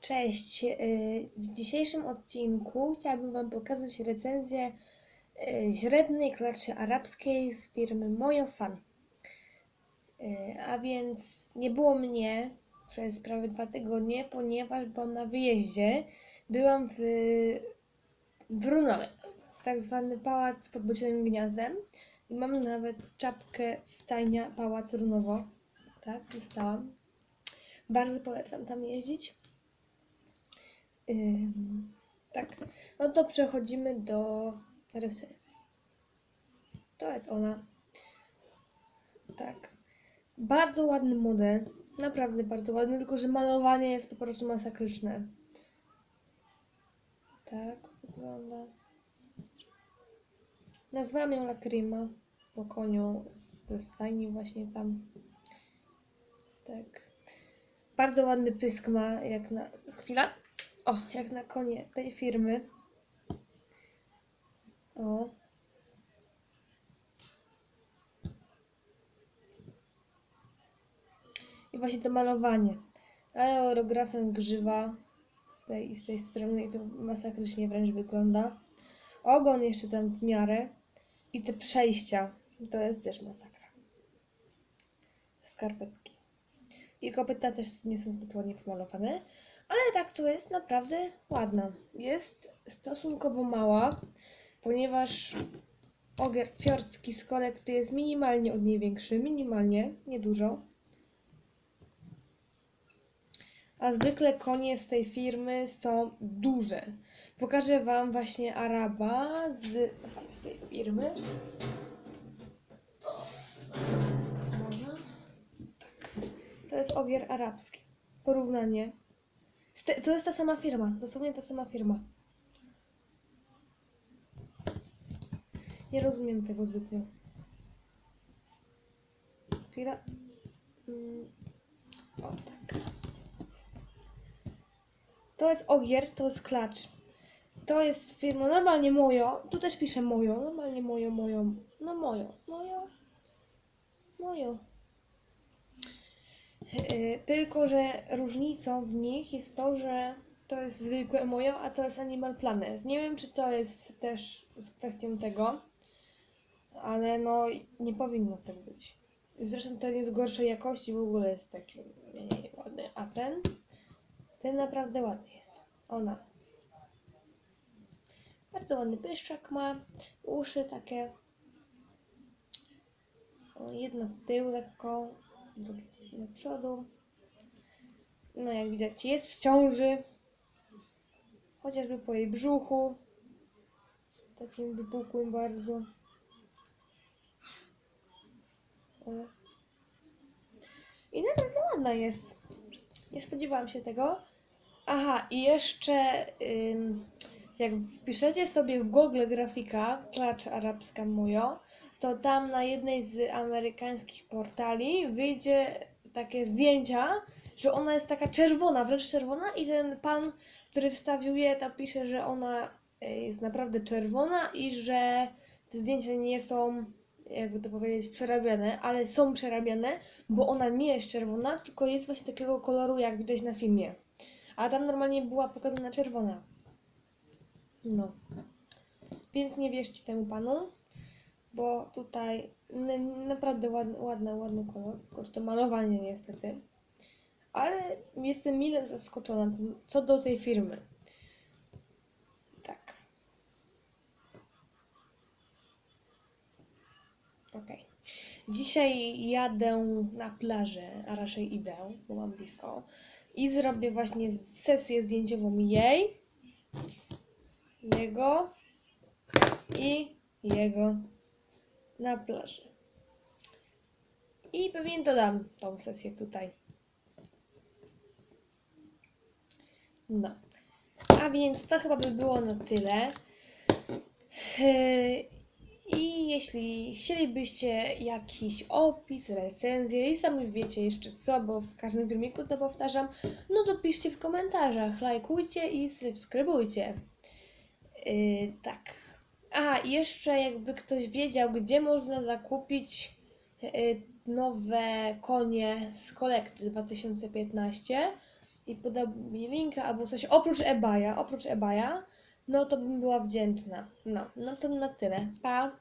Cześć. y, W dzisiejszym odcinku chciałabym Wam pokazać recenzję y, źrebnej klaczy arabskiej z firmy Mojo Fan. Y, A więc nie było mnie przez prawie dwa tygodnie, ponieważ byłam na wyjeździe. Byłam w, w Runowie, tak zwany pałac pod Bocianym Gniazdem. I mam nawet czapkę stajnia Pałac Runowo. Tak, dostałam. Bardzo polecam tam jeździć. Tak, no to przechodzimy do recenzji. To jest ona. Tak. Bardzo ładny model. Naprawdę bardzo ładny, tylko że malowanie jest po prostu masakryczne. Tak wygląda. Nazwałam ją Lacrima po koniu z stajni właśnie tam. Tak. Bardzo ładny pysk ma, jak na... Chwila. O, jak na konie tej firmy. O. I właśnie to malowanie. Aerografem grzywa z tej z tej strony i to masakrycznie wręcz wygląda. Ogon jeszcze tam w miarę. I te przejścia. To jest też masakra. Skarpetki. I kopyta też nie są zbyt ładnie pomalowane. Ale tak to jest naprawdę ładna. Jest stosunkowo mała, ponieważ ogier fiorski z kolekty jest minimalnie od niej większy. Minimalnie, niedużo. A zwykle konie z tej firmy są duże. Pokażę Wam właśnie Araba z, właśnie z tej firmy. Tak. To jest ogier arabski. Porównanie. To jest ta sama firma, dosłownie ta sama firma. Nie rozumiem tego zbytnio. Chwila. Mm. O, tak. To jest ogier, to jest klacz. To jest firma normalnie mojo. Tu też pisze mojo. Normalnie mojo, mojo. No mojo. Mojo. Mojo. Yy, tylko, że różnicą w nich jest to, że to jest zwykłe mojo, a to jest Animal Planet. Nie wiem, czy to jest też z kwestią tego, ale no nie powinno tak być. Zresztą ten jest gorszej jakości, w ogóle jest taki ładny, a ten, ten naprawdę ładny jest. Ona. Bardzo ładny pyszczak ma, uszy takie, jedno w tył lekko, drugie do przodu. No jak widać jest w ciąży. Chociażby po jej brzuchu. Takim wypukłym bardzo. I naprawdę ładna jest. Nie spodziewałam się tego. Aha, i jeszcze jak wpiszecie sobie w Google grafika klacz arabska Mujo, to tam na jednej z amerykańskich portali wyjdzie takie zdjęcia, że ona jest taka czerwona, wręcz czerwona i ten pan, który wstawił je, tam pisze, że ona e, jest naprawdę czerwona i że te zdjęcia nie są, jakby to powiedzieć, przerabiane, ale są przerabiane, bo ona nie jest czerwona, tylko jest właśnie takiego koloru, jak widać na filmie. A tam normalnie była pokazana czerwona. No. Więc nie wierzcie temu panu bo tutaj naprawdę ładny, ładny, ładny kolor, tylko to malowanie niestety. Ale jestem mile zaskoczona co- do tej firmy. Tak. Okej. Dzisiaj jadę na plażę, a raczej idę, bo mam blisko. I zrobię właśnie sesję zdjęciową jej, jego i jego na plaży. I pewnie dodam tą sesję tutaj. No. A więc to chyba by było na tyle. Yy, I jeśli chcielibyście jakiś opis, recenzję i sami wiecie jeszcze co, bo w każdym filmiku to powtarzam, no to piszcie w komentarzach, lajkujcie i subskrybujcie. Yy, tak. A, i jeszcze jakby ktoś wiedział, gdzie można zakupić y, nowe konie z kolekty 2015 i podał mi linka albo coś oprócz eBaya, oprócz eBaya, no to bym była wdzięczna. No, no to na tyle. Pa!